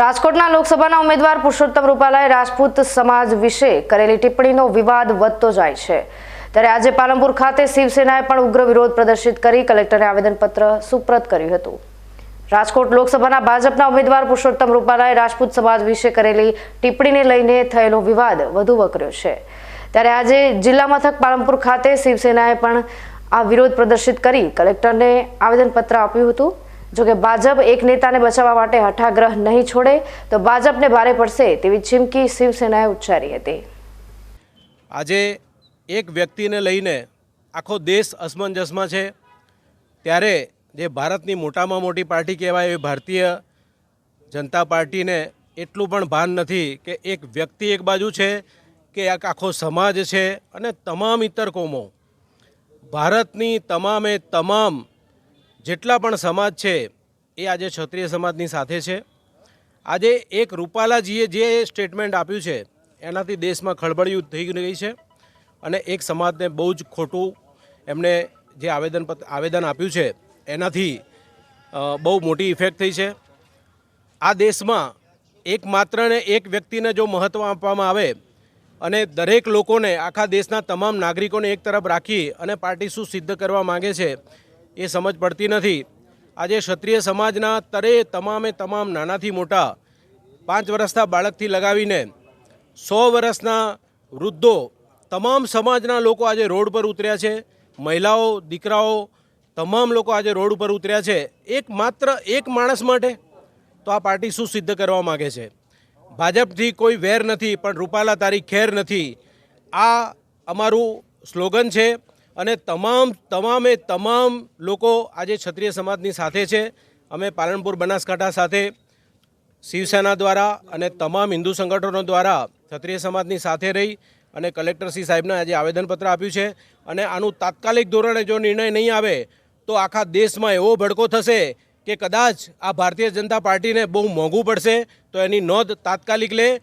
રાજકોટના લોકસભાના ઉમેદવાર પુરુષોત્તમ રૂપાલાએ રાજપૂત સમાજ વિશે કરેલી ટિપ્પણીનો વિવાદ વધતો જાય છે. ત્યારે આજે પાલનપુર ખાતે શિવસેનાએ પણ ઉગ્ર વિરોધ પ્રદર્શિત કરી કલેક્ટરને આવેદનપત્ર સુપ્રત કર્યું હતું. રાજકોટ લોકસભાના ભાજપના ઉમેદવાર પુરુષોત્તમ રૂપાલાએ રાજપૂત સમાજ વિશે કરેલી ટિપ્પણીને લઈને થયેલો વિવાદ વધુ વકર્યો છે. ત્યારે આજે જિલ્લા મથક પાલનપુર ખાતે શિવસેનાએ પણ આ વિરોધ પ્રદર્શિત કરી કલેક્ટરને આવેદનપત્ર આપ્યું હતું. જોકે ભાજપ એક નેતાને બચાવવા માટે હઠાગ્રહ નહીં છોડે, તો ભાજપને ભારે પડશે તેવી ચીમકી શિવસેનાએ ઉચ્ચારી હતી. આજે એક વ્યક્તિને લઈને આખો દેશ અસમંજસમાં છે. ત્યારે જે ભારતની મોટામાં મોટી પાર્ટી કહેવાય એવી ભારતીય જનતા પાર્ટીને એટલું પણ ભાન નથી કે એક વ્યક્તિ એક બાજુ છે, કે એક આખો સમાજ છે અને તમામ ઇતર કોમો. ભારતની તમામે તમામ જેટલા પણ સમાજ છે, એ આજે ક્ષત્રિય સમાજની સાથે છે. આજે એક રૂપાલાજીએ જે સ્ટેટમેન્ટ આપ્યું છે, એનાથી દેશમાં ખળબળિયું થઈ ગઈ છે અને એક સમાજને બહુ જ ખોટું એમને જે આવેદન આવેદન આપ્યું છે, એનાથી બહુ મોટી ઇફેક્ટ થઈ છે. આ દેશમાં એકમાત્ર ને એક વ્યક્તિને જો મહત્ત્વ આપવામાં આવે અને દરેક લોકોને, આખા દેશના તમામ નાગરિકોને એક તરફ રાખી અને પાર્ટી શું સિદ્ધ કરવા માંગે છે એ સમજ પડતી નથી. આજે ક્ષત્રિય સમાજના તરે તમામે તમામ નાનાથી મોટા પાંચ વર્ષના બાળકથી લગાવીને સો વર્ષના વૃદ્ધો તમામ સમાજના લોકો આજે રોડ પર ઉતર્યા છે. મહિલાઓ, દીકરાઓ તમામ લોકો આજે રોડ ઉપર ઉતર્યા છે. એક માત્ર એક માણસ માટે તો આ પાર્ટી શું સિદ્ધ કરવા માગે છે? ભાજપથી કોઈ વેર નથી, પણ રૂપાલા તારી ખેર નથી. આ અમારું સ્લોગન છે. અને તમામ, તમામે તમામ લોકો આજે ક્ષત્રિય સમાજની સાથે છે. અમે પાલનપુર બનાસકાંઠા સાથે, શિવસેના દ્વારા અને તમામ હિન્દુ સંગઠનો દ્વારા ક્ષત્રિય સમાજની સાથે રહી અને કલેક્ટરશ્રી સાહેબને આજે આવેદનપત્ર આપ્યું છે. અને આનું તાત્કાલિક ધોરણે જો નિર્ણય નહીં આવે, તો આખા દેશમાં એવો ભડકો થશે કે કદાચ આ ભારતીય જનતા પાર્ટીને બહુ મોંઘું પડશે. તો એની નોંધ તાત્કાલિક લે.